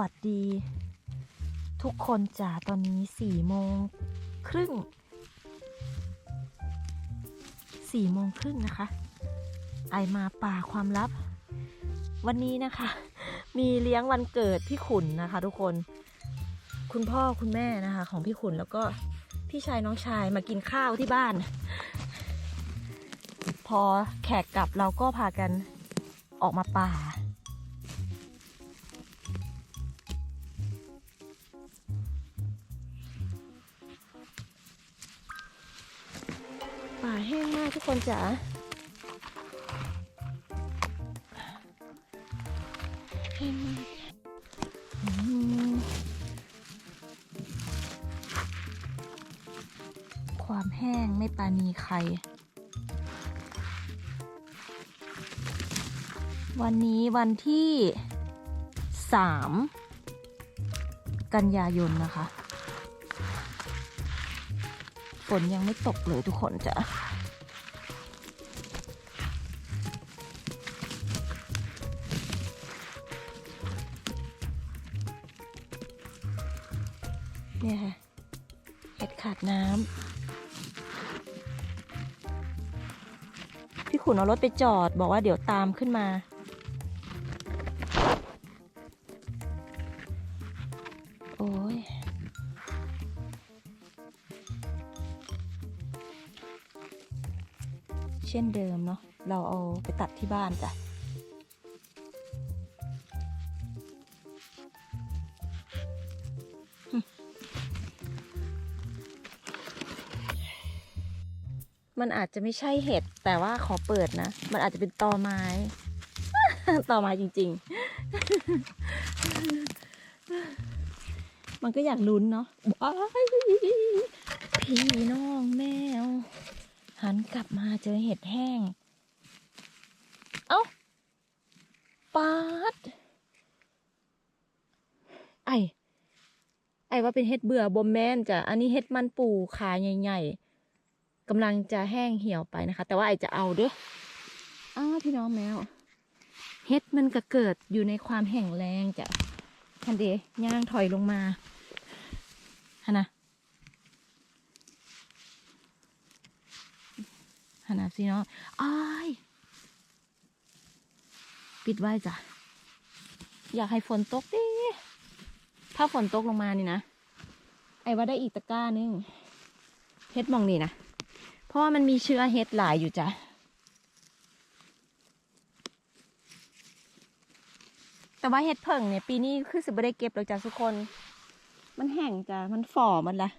วัสดี ทุกคนจ้าตอนนี้สี่โมงครึ่งสี่โมงครึ่งนะคะ ไอมาป่าความลับ วันนี้นะคะ มีเลี้ยงวันเกิดพี่ขุนนะคะ ทุกคน คุณพ่อคุณแม่นะคะ ของพี่ขุนแล้วก็พี่ชายน้องชายมากินข้าวที่บ้าน พอแขกกลับเราก็พากันออกมาป่า แห้งมากทุกคนจ๋าแห้งมากความแห้งไม่ปานีใคร วันนี้วันที่สามกันยายนนะคะ ฝนยังไม่ตกเลยทุกคนจ้ะ เอารถไปจอด บอกว่าเดี๋ยวตามขึ้นมา โอ้ย เช่นเดิมเนาะ เราเอาไปตัดที่บ้านจ้ะ มันอาจจะไม่ใช่เห็ด แต่ว่าขอเปิดนะ มันอาจจะเป็นตอไม้ ตอไม้จริง ๆ มันก็อยากลุ้นเนาะพี่น้องแมว หันกลับมาเจอเห็ดแห้ง เอ้าปาด ไอไอว่าเป็นเห็ดเบื่อบมแมนจ้ะ อันนี้เห็ดมันปูขาใหญ่ ๆ กำลังจะแห้งเหี่ยวไปนะคะ แต่ว่าไอจะเอาเด้ออ้าวพี่น้องแมวเฮ็ดมันก็เกิดอยู่ในความแห้งแรงจ้ะทันเดย่างถอยลงมาฮะนะฮะนะพี่น้องอ้ายปิดไว้จ้ะ อยากให้ฝนตกดิถ้าฝนตกลงมานี่นะ ไอ้ว่าได้อีกตะกร้านึงเฮ็ดหมองนี่นะ เพราะว่ามันมีเชื้อเฮ็ดหลายอยู่จ้ะแต่ว่าเฮ็ดเพิ่งเนี่ยปีนี้คือสิบ่ได้เก็บหรอกจ้ะทุกคน มันแห้งจ้ะ มันฝ่อมันละ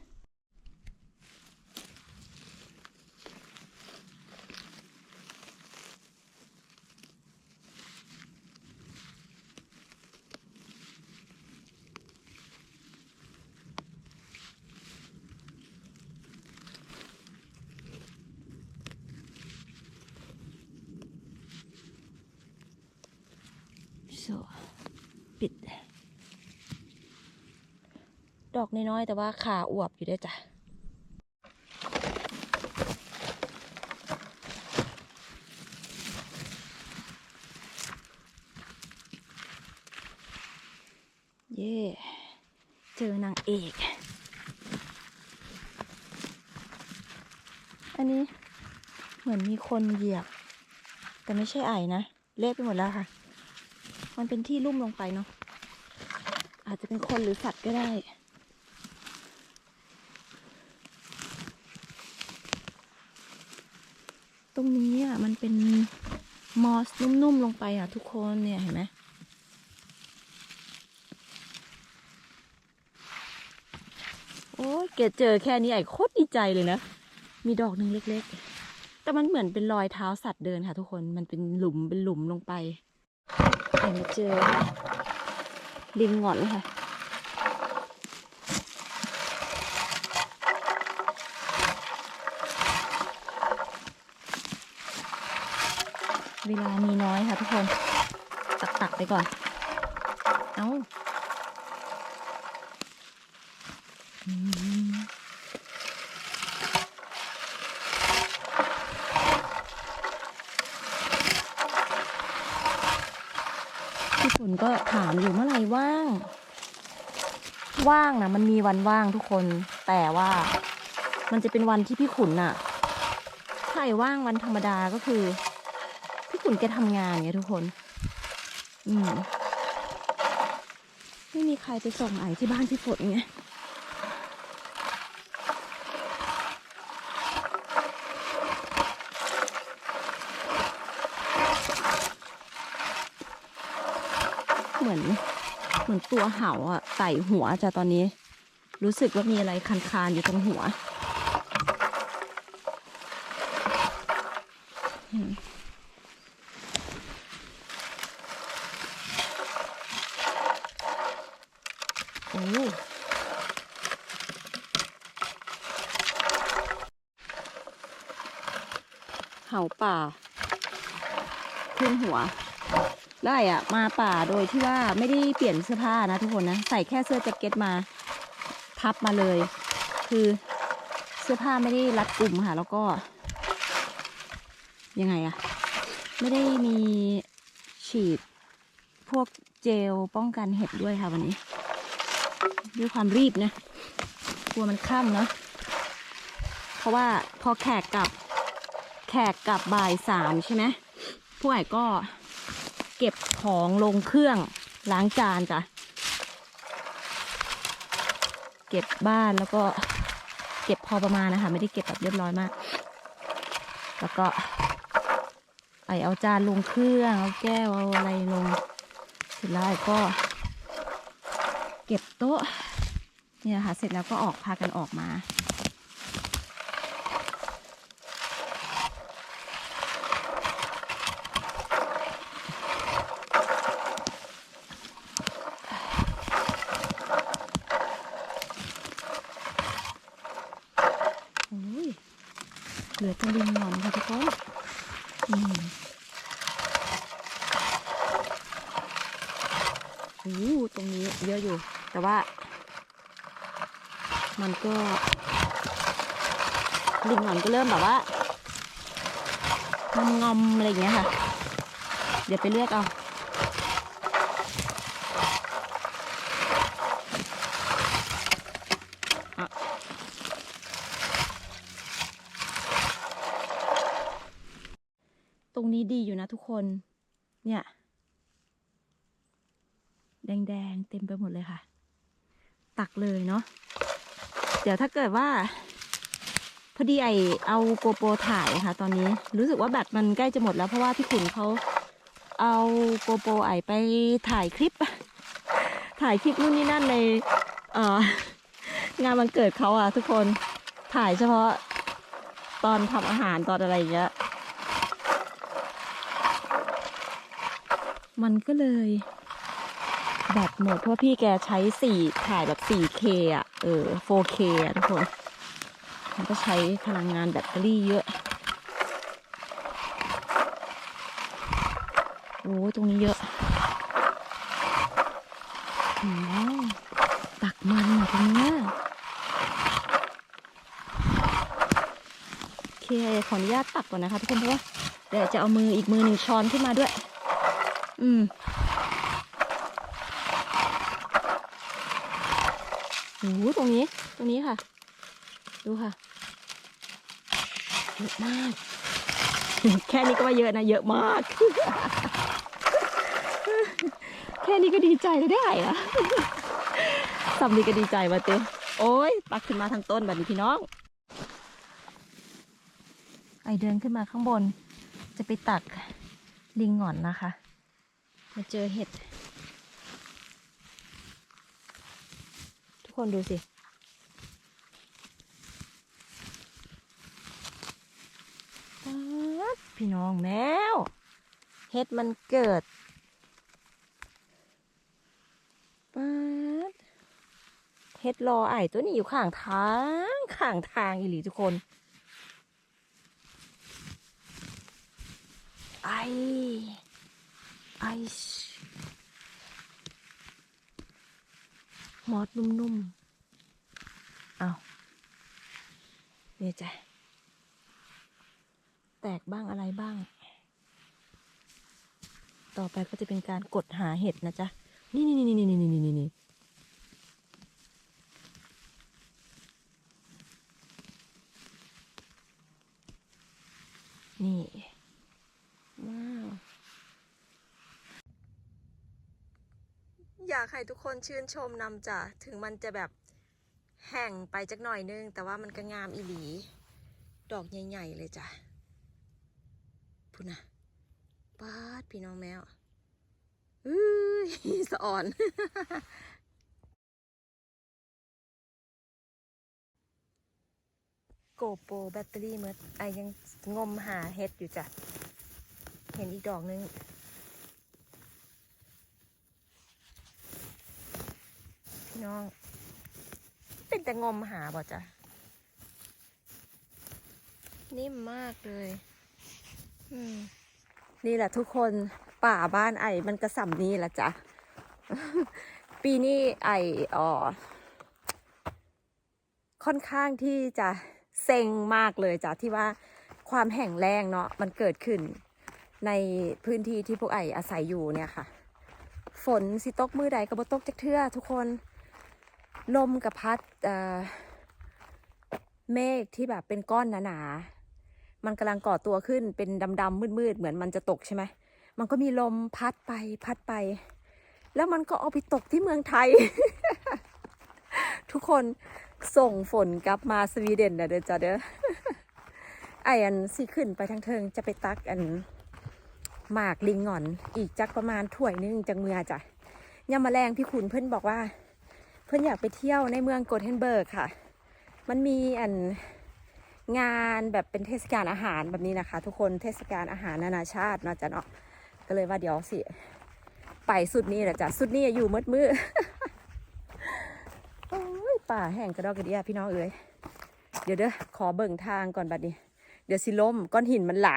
โซปิด ดอกน้อยๆแต่ว่าขาอวบอยู่ด้วยจ้ะเย่เจอนางเอก อันนี้เหมือนมีคนเหยียบ แต่ไม่ใช่ไอ่นะ เละไปหมดแล้วค่ะ มันเป็นที่ลุ่มลงไปเนาะ อาจจะเป็นคนหรือสัตว์ก็ได้ ตรงนี้อะมันเป็นมอสนุ่มๆลงไปอะทุกคนเนี่ยเห็นไหมโอ้ยเกดเจอแค่นี้ไอ้โคตรดีใจเลยนะ มีดอกหนึ่งเล็ก ๆ แต่มันเหมือนเป็นรอยเท้าสัตว์เดินค่ะทุกคน มันเป็นหลุมเป็นหลุมลงไป ไอ้มาเจอลิงหงอนค่ะ เวลามีน้อยค่ะทุกคน ตักตักไปก่อน เอาอื นก็ถามอยู่เมื่อไหร่ว่าง ว่างนะมันมีวันว่างทุกคน แต่ว่ามันจะเป็นวันที่พี่ขุนน่ะถ้าไอ้ว่างวันธรรมดาก็คือ พี่ขุนแกทำงานไงทุกคน อืมไม่มีใครไปส่งไอ้ที่บ้านพี่ฝนไง เหมือน เหมือน ตัวเห่าอะไต่หัวจ้ะตอนนี้ รู้สึกว่ามีอะไรคันๆอยู่ตรงหัวอืมโอ้เห่าป่า ขึ้นหัว ได้อะมาป่าโดยที่ว่าไม่ได้เปลี่ยนเสื้อผ้านะทุกคนนะ ใส่แค่เสื้อแจ็คเก็ตมาพับมาเลย คือเสื้อผ้าไม่ได้รัดกลุ่มค่ะ แล้วก็ ยังไงอะไม่ได้มีฉีด พวกเจลป้องกันเห็บด้วยค่ะวันนี้ ด้วยความรีบนะกลัวมันค่ำเนาะเพราะว่าพอแขกกลับแขกกลับบ่ายสามใช่ไหมผู้ใหญ่ก็ เก็บของลงเครื่องล้างจานจ้ะ เก็บบ้านแล้วก็เก็บพอประมาณนะคะ ไม่ได้เก็บแบบเรียบร้อยมาก แล้วก็ไอเอาจานลงเครื่องเอาแก้วเอาอะไรลงเสร็จแล้วไอก็ เก็บโต๊ะเนี่ยค่ะ เสร็จแล้วก็ออกพากันออกมา โอ้ยเหลือแตะลิงหนอนค่ะทุกคนอืมโอ้โหตรงนี้เยอะอยู่ แต่ว่า มันก็ลิงหนอนก็เริ่มแบบว่างอมๆอะไรอย่างเงี้ยค่ะ เดี๋ยวไปเลือกเอาตรงนี้ดีอยู่นะทุกคน เนี่ย แดง ๆ เต็มไปหมดเลยค่ะ ตักเลยเนาะ เดี๋ยวถ้าเกิดว่า พอดีไอเอาโกโปรถ่ายค่ะ ตอนนี้รู้สึกว่าแบตมันใกล้จะหมดแล้วเพราะว่าพี่ขุนเขาเอาโกโปรไอไปถ่ายคลิป ถ่ายคลิปนู่นนี่นั่นในเอองานวันเกิดเขาอะทุกคนถ่ายเฉพาะตอนทำอาหารตอนอะไรอย่างเงี้ยมันก็เลย แบตหมดเพราะว่าพี่แกใช้สี่ถ่ายแบบ 4K อะ เออ 4K อะทุกคน มันก็ใช้พลังงานแบตเตอรี่เยอะ โอ้ตรงนี้เยอะโอ้ตักมันอะตรงเนี้ยโอเค ขออนุญาตตักก่อนนะคะทุกคนเพราะว่าเดี๋ยวจะเอามืออีกมือหนึ่งช้อนขึ้นมาด้วย อืมโอ้โหตรงนี้ ตรงนี้ค่ะ ดูค่ะ เยอะมาก แค่นี้ก็ว่าเยอะนะ เยอะมาก แค่นี้ก็ดีใจแล้วได้อะสำนีก็ดีใจมาเต้โอ้ยปักขึ้นมาทางต้นแบบนี้พี่น้อง ไอเดินขึ้นมาข้างบน จะไปตักลิงหงอนนะคะ มาเจอเห็ด ทุก คนดูสิ พี่น้องแมวเห็ดมันเกิดป๊าดเห็ดรอไอ้ตัวนี้อยู่ข้างทางข้างทางอีหลีทุกคน ไอไอ มอสนุ่มๆ เอาเนี่ยจ้ะ แตกบ้างอะไรบ้าง ต่อไปก็จะเป็นการกดหาเห็ดนะจ๊ะ นี่นี่นี่นี่นี่นี่นี่นี่นี่ กให้ทุกคนชื่นชมนำจ้ะถึงมันจะแบบแห้งไปจักหน่อยนึง แต่ว่ามันก็งามอีหลี ดอกใหญ่ ๆ เลยจ้ะพูดนะป้าดพี่น้องแมวอื้อสะอ่อนโกโปรแบตเตอรี่เมื่อไอยังงมหาเฮ็ดอยู่จ้ะ เห็นอีกดอกนึง พี่น้อง เป็นแต่งมหาบ่จ้ะนิ่มมากเลย อืมนี่แหละทุกคนป่าบ้านไอ้มันกระสัำนี่แหละจ้ะ ปีนี้ไออ๋อค่อนข้างที่จะเซ็งมากเลยจ้ะที่ว่าความแห้งแล้งเนาะมันเกิดขึ้นในพื้นที่ที่พวกไออาศัยอยู่เนี่ยค่ะ ฝนสิตกมือใดก็บ่ตกจักเทื่อทุกคน ลมกับพัดเมฆที่แบบเป็นก้อนหนาๆ มันกำลังก่อตัวขึ้นเป็นดำๆมืดๆ เหมือนมันจะตกใช่ไหม มันก็มีลมพัดไปพัดไป แล้วมันก็เอาไปตกที่เมืองไทย ทุกคนส่งฝนกลับมาสวีเดนนะเด้อจ้าเด้อ ไออันสิขึ้นไปทางเทิงจะไปตักอันหมากลิงหงอน อีกจักประมาณถ้วยนึงจังเมือจ้ะยามมาแรงพี่ขุนเพื่อนบอกว่า เพื่อนอยากไปเที่ยวในเมืองโกเทนเบิร์กค่ะ มันมีอันงานแบบเป็นเทศกาลอาหารแบบนี้นะคะ ทุกคนเทศกาลอาหารนานาชาติเนาะจ้ะเนาะก็เลยว่าเดี๋ยวสิ ไปสุดนี้แหละจ้ะสุดนี้อยู่มืดมืดโอ้ยป่าแห้งกระดอกกระเดียพี่น้องเอ๋ยเดี๋ยวเด้อขอเบิ่งทางก่อนบัดนี้ เดี๋ยวสิล้มก้อนหินมันไหล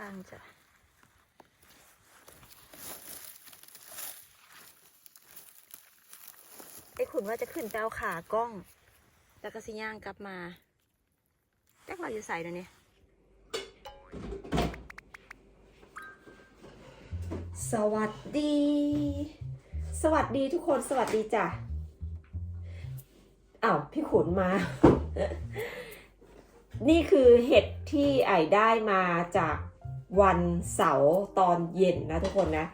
างจ้ะไอ้ขุนว่าจะขึ้นเอาขากล้อง แล้วก็สิย่างกลับมาแจ๊กเราอยู่ใส่นะเนี่ยสวัสดี สวัสดีทุกคนสวัสดีจ้ะอ้าวพี่ขุนมา นี่คือเห็ดที่ไอได้มาจาก วันเสาร์ตอนเย็นนะทุกคนนะ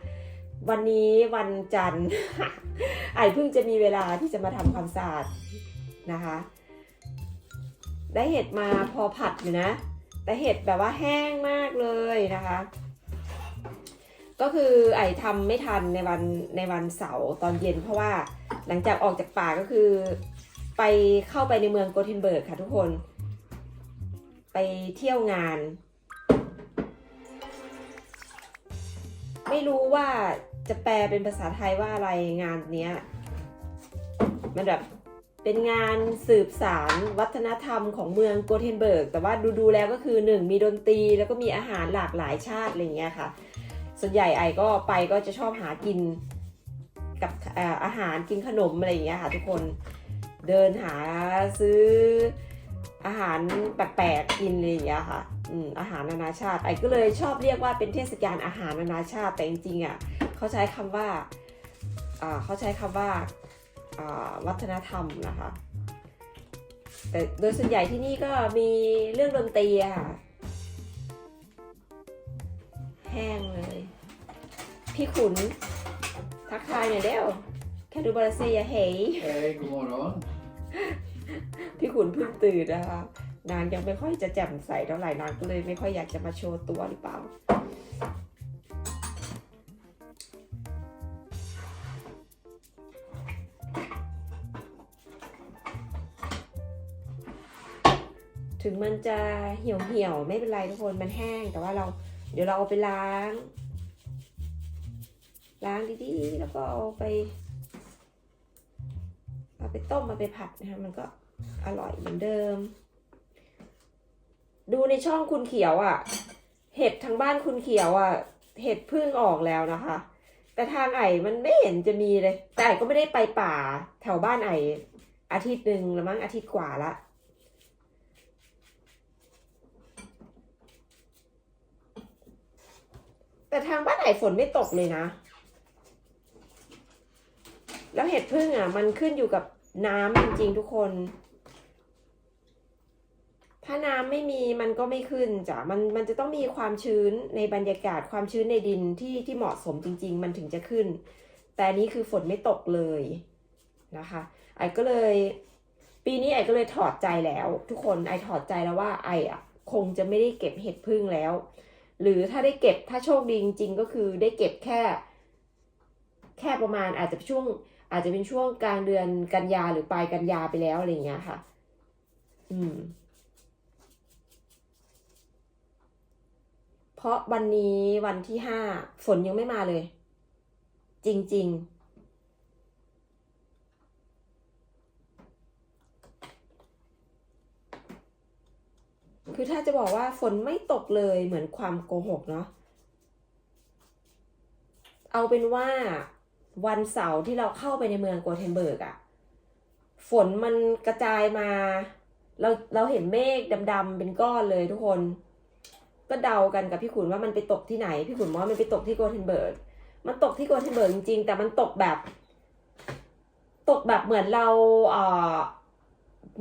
วันนี้วันจันทร์ไอเพิ่งจะมีเวลาที่จะมาทำความสะอาดนะคะ ได้เห็ดมาพอผัดอยู่นะ แต่เห็ดแบบว่าแห้งมากเลยนะคะ ก็คือไอทำไม่ทันในวันในวันเสาร์ตอนเย็น เพราะว่าหลังจากออกจากป่าก็คือ ไปเข้าไปในเมืองโกเทนเบิร์กค่ะทุกคน ไปเที่ยวงาน ไม่รู้ว่าจะแปลเป็นภาษาไทยว่าอะไรงานเนี้ยมันแบบเป็นงานสืบสารวัฒนธรรมของเมืองโกเทนเบิร์ก แต่ว่าดูดูๆแล้วก็คือหนึ่งมีดนตรีแล้วก็มีอาหารหลากหลายชาติอะไรอย่างเงี้ยค่ะ ส่วนใหญ่ไอก็ไปก็จะชอบหากินกับอาหารกินขนมอะไรอย่างเงี้ยค่ะทุกคนเดินหาซื้ออาหารแปลกๆกินเลยอย่างเงี้ยค่ะ อืมอาหารนานาชาติ ไอก็เลยชอบเรียกว่าเป็นเทศกาลอาหารนานาชาติ แต่จริงๆอะเขาใช้คำว่าอ่าเขาใช้คำว่าอ่าวัฒนธรรมนะคะ แต่โดยส่วนใหญ่ที่นี่ก็มีเรื่องดนตรีอะค่ะ แห้งเลย พี่ขุน ทักทายหน่อยเร็วแค่ดูบาราเซียเฮย Hej, god morgon. พี่ขุนเพิ่งตื่นนะคะ นางยังไม่ค่อยจะแจ่มใสเท่าไหร่นางก็เลยไม่ค่อยอยากจะมาโชว์ตัวหรือเปล่า ถึงมันจะเหี่ยวเหี่ยวไม่เป็นไรทุกคนมันแห้ง แต่ว่าเราเดี๋ยวเราเอาไปล้าง ล้างดีๆ แล้วก็เอาไปเอาไปต้มมาไปผัดนะคะมันก็อร่อยเหมือนเดิม ดูในช่องคุณเขียวอะ่ะ เห็ดทางบ้านคุณเขียวอะ่ะ เห็ดพึ่งออกแล้วนะคะ แต่ทางไอ่มันไม่เห็นจะมีเลย แต่ไอ่ก็ไม่ได้ไปป่า แถวบ้านไอ่อาทิตย์หนึ่งแล้วมั้งอาทิตย์กว่าละแต่ทางบ้านไอ่ฝนไม่ตกเลยนะ แล้วเห็ดพึ่งอะ มันขึ้นอยู่กับน้ำจริงๆทุกคน ถ้าน้ำไมันก็ไม่ขึ้นจ้ะมันมันจะต้องมีความชื้นในบรรยากาศความชื้นในดินที่ที่เหมาะสมจริง ๆ มันถึงจะขึ้น แต่นี้คือฝนไม่ตกเลยนะคะไอ้ก็เลย ปีนี้ไอ้ก็เลยถอดใจแล้ว ทุกคนไอ้ถอดใจแล้วว่าไออะคงจะไม่ได้เก็บเห็ดพึ่งแล้ว หรือถ้าได้เก็บถ้าโชคดีจริงๆก็คือได้เก็บแค่ แค่ประมาณอาจจะช่วง อาจจะเป็นช่วงกลางเดือนกันยาหรือปลายกันยาไปแล้วอะไรอย่างเงี้ยค่ะ อืม เพราะวันนี้วันที่ห้าฝนยังไม่มาเลย จริง ๆคือถ้าจะบอกว่าฝนไม่ตกเลยเหมือนความโกหกเนาะ เอาเป็นว่าวันเสาร์ที่เราเข้าไปในเมืองโกเทนเบิร์กอะฝนมันกระจายมา เราเราเห็นเมฆดำๆเป็นก้อนเลยทุกคน ก็เดากันกับพี่ขุนว่ามันไปตกที่ไหน พี่ขุนบอกว่ามันไปตกที่โกเทนเบิร์กมันตกที่โกเทนเบิร์กจริงๆ แต่มันตกแบบ ตกแบบเหมือนเราเอ่อ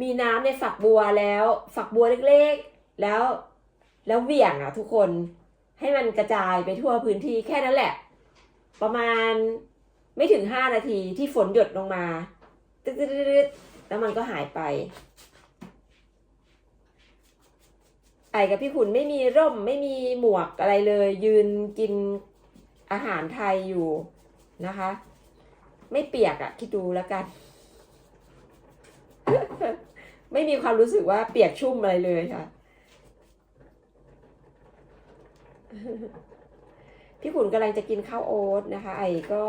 มีน้ำในฝักบัวแล้ว ฝักบัวเล็กๆ แล้ว แล้วเหวี่ยงอะ ทุกคนให้มันกระจายไปทั่วพื้นที่แค่นั้นแหละ ประมาณไม่ถึงห้านาทีที่ฝนหยดลงมาตึ๊ดๆแล้วมันก็หายไป ไอ กับพี่ขุนไม่มีร่มไม่มีหมวกอะไรเลย ยืนกินอาหารไทยอยู่นะคะ ไม่เปียกอะคิดดูแล้วกัน ไม่มีความรู้สึกว่าเปียกชุ่มอะไรเลยค่ะ พี่ขุนกำลังจะกินข้าวโอ๊ตนะคะ ไอก็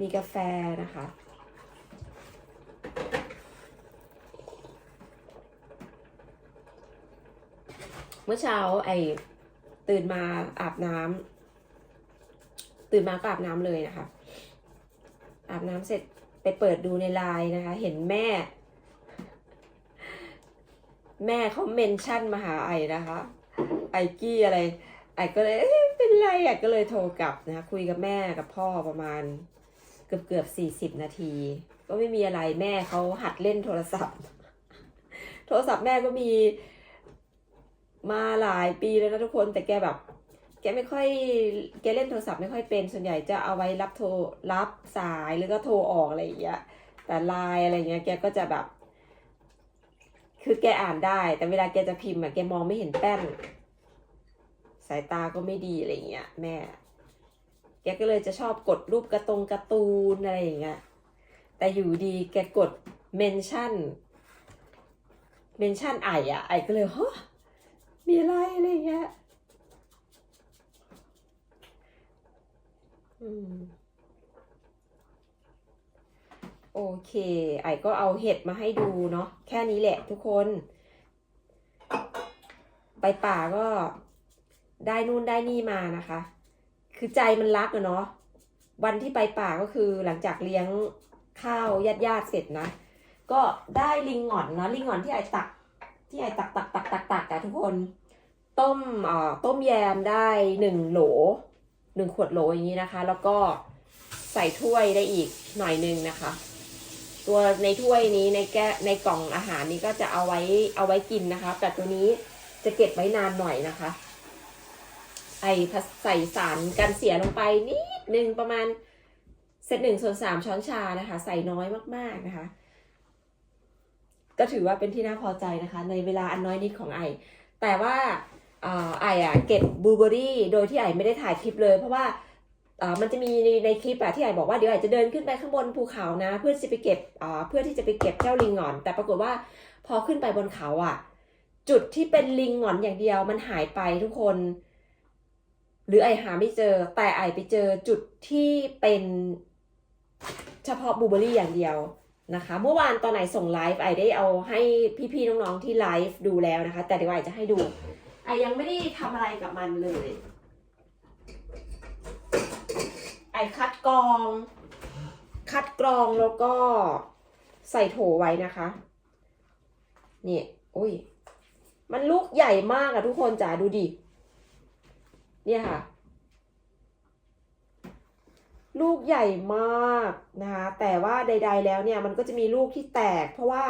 มีกาแฟนะคะ เมื่อเช้าไอตื่นมาอาบน้ำตื่นมาก็อาบน้ำเลยนะคะ อาบน้ำเสร็จไปเปิดดูในไลน์นะคะ เห็นแม่ แม่เขาเมนชั่นมาหาไอนะคะ ไอกี้อะไร ไอก็เลยเป็นไรไอก็เลยโทรกลับนะคะ คุยกับแม่กับพ่อประมาณ เกือบเกือบสี่สิบนาที ก็ไม่มีอะไรแม่เขาหัดเล่นโทรศัพท์ โทรศัพท์แม่ก็มี มาหลายปีแล้วนะทุกคนแต่แกแบบ แกไม่ค่อยแกเล่นโทรศัพท์ไม่ค่อยเป็นส่วนใหญ่จะเอาไว้รับโทรรับสายหรือก็โทรออกอะไรอย่างเงี้ยแต่ไลน์อะไรเงี้ยแกก็จะแบบ คือแกอ่านได้ แต่เวลาแกจะพิมพ์อะแกมองไม่เห็นแป้น สายตาก็ไม่ดีอะไรเงี้ยแม่ แกก็เลยจะชอบกดรูปกระตรงการ์ตูนอะไรอย่างเงี้ยแต่อยู่ดีแกกดเมนชั่นเมนชั่นไออะไอก็เลยฮะ มีอะไรอะไรอย่างเงี้ยอืมโอเค ไอก็เอาเห็ดมาให้ดูเนาะแค่นี้แหละทุกคน ไปป่าก็ได้นู่นได้นี่มานะคะ คือใจมันรักอะเนาะวันที่ไปป่าก็คือหลังจากเลี้ยงข้าวญาติญาติๆเสร็จนะ ก็ได้ลิงหงอนเนาะลิงหงอนที่ไอตัก ที่ไอตักตักตักตักตักอะทุกคน ต้มเอ่อต้มแยมได้หนึ่งโหลหนึ่งขวดโหลอย่างนี้นะคะ แล้วก็ใส่ถ้วยได้อีกหน่อยหนึงนะคะ ตัวในถ้วยนี้ในแก้ในกล่องอาหารนี้ก็จะเอาไว้เอาไว้กินนะคะ แต่ตัวนี้จะเก็บไว้นานหน่อยนะคะ ไอใส่สารกันเสียลงไปนิดนึงประมาณเซตหนึ่งส่วนสามช้อนชานะคะ ใส่น้อยมากๆนะคะ ก็ถือว่าเป็นที่น่าพอใจนะคะ ในเวลาอันน้อยนิดของไอ แต่ว่าเอ่อไออะเก็บบลูเบอรี่โดยที่ไอไม่ได้ถ่ายคลิปเลย เพราะว่ามันจะมีในคลิปอะที่ไอบอกว่าเดี๋ยวไอจะเดินขึ้นไปข้างบนภูเขานะ เพื่อจะไปเก็บเอ่อเพื่อที่จะไปเก็บเจ้าลิงหงอน แต่ปรากฏว่าพอขึ้นไปบนเขาอะจุดที่เป็นลิงหงอนอย่างเดียวมันหายไปทุกคน หรือไอหาไม่เจอ แต่ไอไปเจอจุดที่เป็นเฉพาะบลูเบอรี่อย่างเดียว นะคะ เมื่อวานตอนไหนส่งไลฟ์ไอได้เอาให้พี่ๆน้องๆที่ไลฟ์ดูแล้วนะคะ แต่เดี๋ยวไอจะให้ดูไอยังไม่ได้ทำอะไรกับมันเลย ไอคัดกรอง คัดกรองแล้วก็ใส่โถไว้นะคะนี่อุ้ย มันลูกใหญ่มากอะทุกคนจ๋าดูดิ เนี่ยค่ะ ลูกใหญ่มากนะคะแต่ว่าใด ๆ แล้วเนี่ยมันก็จะมีลูกที่แตก เพราะว่า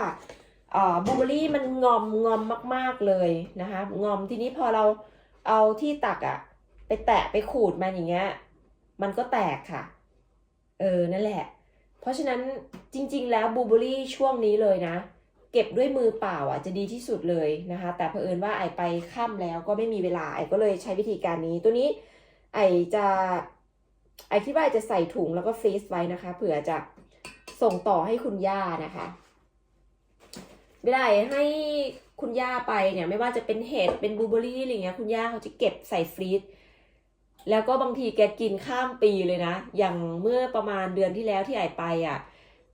บลูเบอรี่มันงอมงอมมากๆเลยนะคะงอมทีนี้พอเราเอาที่ตักอะไปแตะไปขูดมันอย่างเงี้ยมันก็แตกค่ะ เออนั่นแหละ เพราะฉะนั้นจริง ๆ แล้วบลูเบอรี่ช่วงนี้เลยนะ เก็บด้วยมือเปล่าอะจะดีที่สุดเลยนะคะ แต่เผอิญว่าไอไปค่ำแล้วก็ไม่มีเวลาไอก็เลยใช้วิธีการนี้ตัวนี้ไอจะ ไอคิดว่าจะใส่ถุงแล้วก็ฟรีซไว้นะคะเผื่อจะส่งต่อให้คุณย่านะคะเวลาไอให้คุณย่าไปเนี่ย ไม่ว่าจะเป็นเห็ดเป็นบลูเบอรี่อะไรเงี้ย คุณย่าเขาจะเก็บใส่ฟรีซแล้วก็บางทีแกกินข้ามปีเลยนะ อย่างเมื่อประมาณเดือนที่แล้วที่ไอไปอะ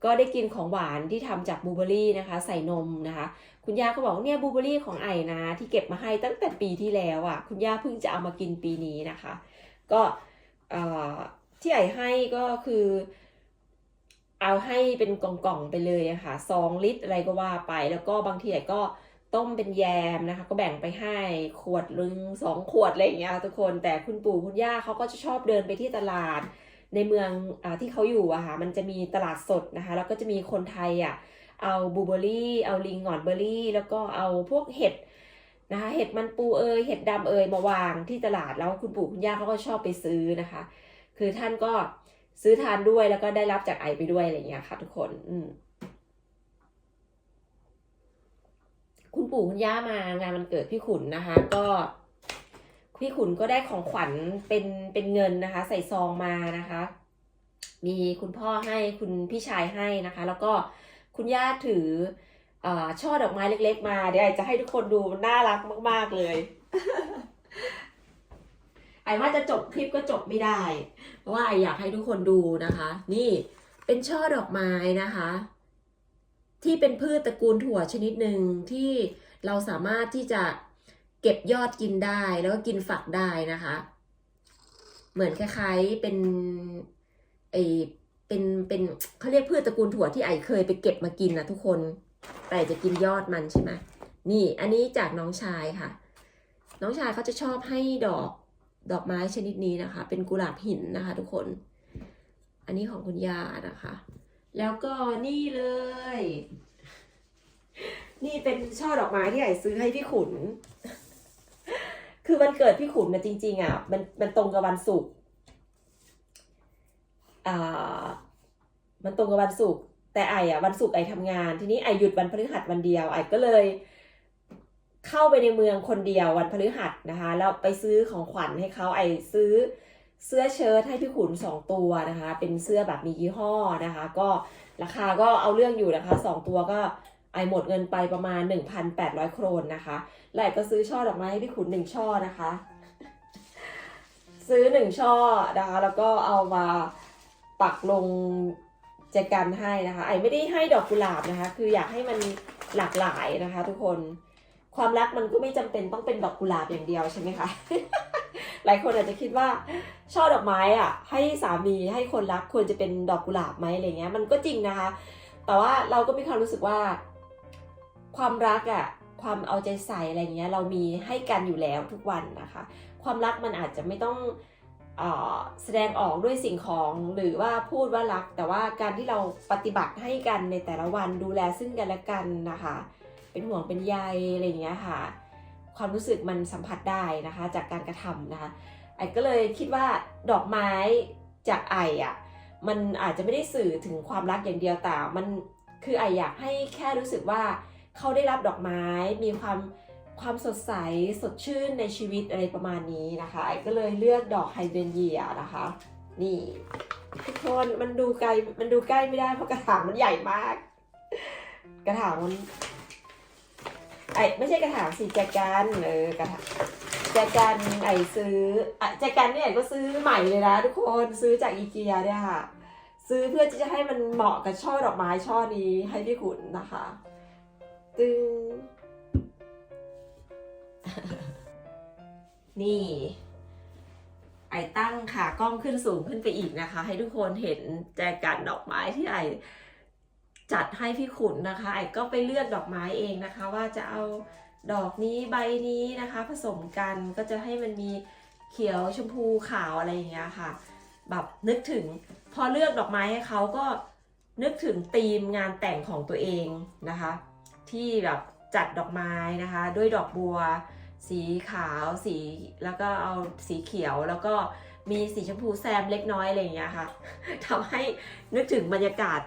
ก็ได้กินของหวานที่ทำจากบลูเบอรี่นะคะ ใส่นมนะคะ คุณย่าก็บอกเนี่ยบลูเบอรี่ของไอนะ ที่เก็บมาให้ตั้งแต่ปีที่แล้วอะ คุณย่าเพิ่งจะเอามากินปีนี้นะคะ ก็ ที่ไอให้ก็คือ เอาให้เป็นกล่องๆไปเลยอะค่ะซองลิตรอะไรก็ว่าไป แล้วก็บางทีไอก็ต้มเป็นแยมนะคะ ก็แบ่งไปให้ขวดลึงสองขวดอะไรอย่างเงี้ยทุกคนแต่คุณปู่คุณย่าเขาก็จะชอบเดินไปที่ตลาดในเมืองอที่เขาอยู่อะค่ะมันจะมีตลาดสดนะคะ แล้วก็จะมีคนไทยอะเอาบลูเบอร์รี่ เอาลิงงอนเบอร์รี่ แล้วก็เอาพวกเห็ด นะคะเห็ดมันปูเอยเห็ดดำเอยมาวางที่ตลาดแล้วคุณปู่คุณย่าเขาก็ชอบไปซื้อนะคะ คือท่านก็ซื้อทานด้วยแล้วก็ได้รับจากไอไปด้วยอะไรอย่างเงี้ยค่ะ ทุกคนอืคุณปู่คุณย่ามางานวันเกิดพี่ขุนนะคะ ก็พี่ขุนก็ได้ของขวัญเป็นเป็นเงินนะคะ ใส่ซองมานะคะ มีคุณพ่อให้คุณพี่ชายให้นะคะ แล้วก็คุณย่าถือ ช่อดอกไม้เล็ก ๆ มา เดี๋ยวไอจะให้ทุกคนดูมันน่ารักมาก ๆ เลย ไอว่าจะจบคลิปก็จบไม่ได้ เพราะว่าไออยากให้ทุกคนดูนะคะ นี่เป็นช่อดอกไม้นะคะ ที่เป็นพืชตระกูลถั่วชนิดหนึ่งที่เราสามารถที่จะเก็บยอดกินได้แล้วก็กินฝักได้นะคะ เหมือนคล้ายๆเป็นไอเป็นเป็นเขาเรียกพืชตระกูลถั่วที่ไอเคยไปเก็บมากินนะทุกคน แต่จะกินยอดมันใช่ไหมนี่อันนี้จากน้องชายค่ะ น้องชายเขาจะชอบให้ดอกดอกไม้ชนิดนี้นะคะ เป็นกุหลาบหินนะคะ ทุกคน อันนี้ของคุณยานะคะ แล้วก็นี่เลย นี่เป็นช่อดอกไม้ที่ไอซื้อให้พี่ขุน คือวันเกิดพี่ขุนนะจริง ๆอะมันมันตรงกับวันศุกร์อ่ามันตรงกับวันศุกร์ แต่ไออะวันศุกร์ไอทำงาน ทีนี้ไอหยุดวันพฤหัสวันเดียวไอก็เลย เข้าไปในเมืองคนเดียววันพฤหัสนะคะแล้วไปซื้อของขวัญให้เขาไอซื้อเสื้อเชิ้ตให้พี่ขุนสองตัวนะคะ เป็นเสื้อแบบมียี่ห้อนะคะ ก็ราคาก็เอาเรื่องอยู่นะคะสองตัวก็ไอหมดเงินไปประมาณ 1,800 โครนนะคะแล้วก็ซื้อช่อดอกไม้ให้พี่ขุนหนึ่งช่อนะคะ ซื้อหนึ่งช่อนะคะ แล้วก็เอามาปักลง แจกันให้นะคะ ไอไม่ได้ให้ดอกกุหลาบนะคะ คืออยากให้มันหลากหลายนะคะ ทุกคนความรักมันก็ไม่จำเป็นต้องเป็นดอกกุหลาบอย่างเดียวใช่ไหมคะ หลายคนอาจจะคิดว่าช่อดอกไม้อะ ให้สามีให้คนรักควรจะเป็นดอกกุหลาบไหมอะไรเงี้ย มันก็จริงนะคะ แต่ว่าเราก็มีความรู้สึกว่า ความรักอะความเอาใจใส่อะไรเงี้ย เรามีให้กันอยู่แล้วทุกวันนะคะ ความรักมันอาจจะไม่ต้อง แสดงออกด้วยสิ่งของหรือว่าพูดว่ารัก แต่ว่าการที่เราปฏิบัติให้กันในแต่ละวันดูแลซึ่งกันและกันนะคะ เป็นห่วงเป็นใยอะไรอย่างเงี้ยค่ะ ความรู้สึกมันสัมผัสได้นะคะ จากการกระทำนะคะไอ้ก็เลยคิดว่าดอกไม้จากไออะมันอาจจะไม่ได้สื่อถึงความรักอย่างเดียวแต่มันคือไออยากให้แค่รู้สึกว่าเขาได้รับดอกไม้มีความ ความสดใสสดชื่นในชีวิตอะไรประมาณนี้นะคะไอก็เลยเลือกดอกไฮเดรนเยียนะคะ นี่ทุกคนมันดูไกลมันดูใกล้ไม่ได้เพราะกระถางมันใหญ่มาก กระถางมันไอไม่ใช่กระถางสีแจกันเออกระถางแจกันไอซื้ออะแจกันเนี่ยก็ซื้อใหม่เลยนะทุกคนซื้อจากอีเกียเนี่ยค่ะ ซื้อเพื่อที่จะให้มันเหมาะกับช่อดอกไม้ช่อนี้ให้พี่ขุนนะคะ ตึง นี่ ไอตั้งขากล้องขึ้นสูงขึ้นไปอีกนะคะ ให้ทุกคนเห็นแจกันดอกไม้ที่ไอจัดให้พี่ขุนนะคะ ไอก็ไปเลือกดอกไม้เองนะคะ ว่าจะเอาดอกนี้ใบนี้นะคะ ผสมกันก็จะให้มันมีเขียวชมพูขาวอะไรอย่างเงี้ยค่ะ แบบนึกถึงพอเลือกดอกไม้ให้เขาก็นึกถึงธีมงานแต่งของตัวเองนะคะ ที่แบบจัดดอกไม้นะคะ ด้วยดอกบัว สีขาวสีแล้วก็เอาสีเขียวแล้วก็มีสีชมพูแซมเล็กน้อยอะไรอย่างเงี้ยค่ะทำให้นึกถึงบรรยากาศ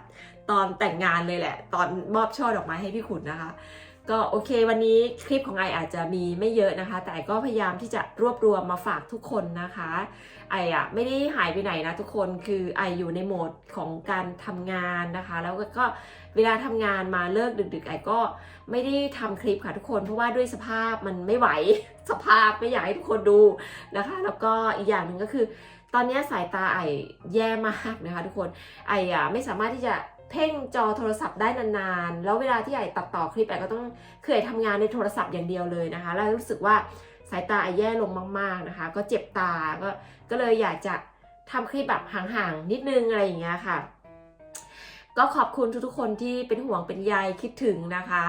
ตอนแต่งงานเลยแหละ ตอนมอบช่อดอกไม้ให้พี่ขุนนะคะ ก็โอเควันนี้คลิปของไออาจจะมีไม่เยอะนะคะ แต่ก็พยายามที่จะรวบรวมมาฝากทุกคนนะคะ ไออะไม่ได้หายไปไหนนะทุกคนคือไออยู่ในโหมดของการทำงานนะคะ แล้วก็เวลาทำงานมาเลิกดึกๆ ไอก็ไม่ได้ทำคลิปค่ะทุกคน เพราะว่าด้วยสภาพมันไม่ไหวสภาพไม่อยากให้ทุกคนดูนะคะ แล้วก็อีกอย่างหนึ่งก็คือ ตอนนี้สายตาไอแย่มากนะคะ ทุกคนไออะไม่สามารถที่จะ เพ่งจอโทรศัพท์ได้นานๆ แล้วเวลาที่ไอตัดต่อคลิปไอก็ต้องคือไอทำงานในโทรศัพท์อย่างเดียวเลยนะคะ แล้วรู้สึกว่าสายตาไอแย่ลงมาก ๆนะคะ ก็เจ็บตาก็ก็เลยอยากจะทำคลิปแบบห่างๆนิดนึงอะไรอย่างเงี้ยค่ะ ก็ขอบคุณทุกๆคนที่เป็นห่วงเป็นใยคิดถึงนะคะ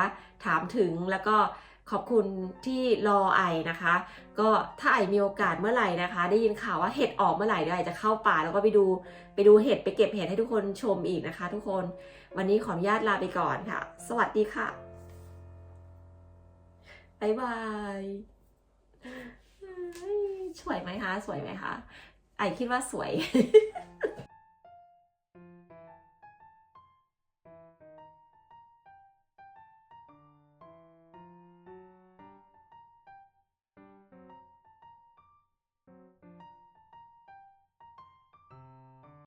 ถามถึงแล้วก็ ขอบคุณที่รอไอนะคะ ก็ถ้าไอมีโอกาสเมื่อไหร่นะคะ ได้ยินข่าวว่าเห็ดออกเมื่อไหร่เดี๋ยวไอจะเข้าป่าแล้วก็ไปดูไปดูเห็ดไปเก็บเห็ดให้ทุกคนชมอีกนะคะ ทุกคนวันนี้ขออนุญาตลาไปก่อนค่ะ สวัสดีค่ะบ๊ายบายสวยไหมคะ สวยไหมคะไอคิดว่าสวย